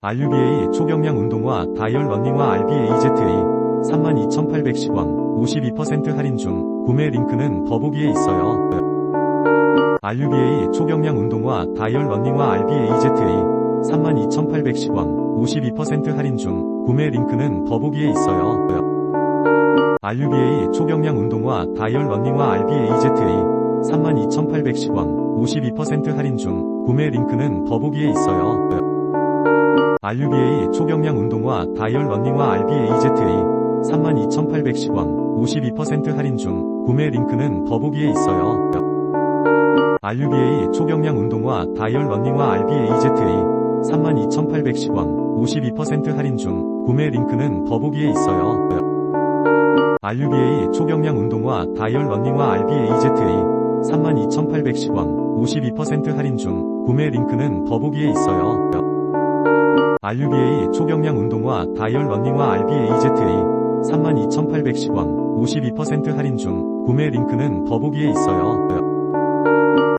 RUBA 초경량 운동화 다이얼 러닝화 RBAZA 32,810원 52% 할인 중 구매 링크는 더보기에 있어요. RUBA 초경량 운동화 다이얼 러닝화 RBAZA 32,810원 52% 할인 중 구매 링크는 더보기에 있어요. RUBA 초경량 운동화 다이얼 러닝화 RBAZA 32,810원 52% 할인 중 구매 링크는 더보기에 있어요. RUBA 초경량 운동화 다이얼 러닝화 RBAZA 32,810원 52% 할인 중 구매 링크는 더보기에 있어요. RUBA 초경량 운동화 다이얼 러닝화 RBAZA 32,810원 52% 할인 중 구매 링크는 더보기에 있어요. RUBA 초경량 운동화 다이얼 러닝화 RBAZA 32,810원 52% 할인 중 구매 링크는 더보기에 있어요. RUBA 초경량 운동화 다이얼 러닝화 RBAZA 32,810원 52% 할인 중 구매 링크는 더보기에 있어요.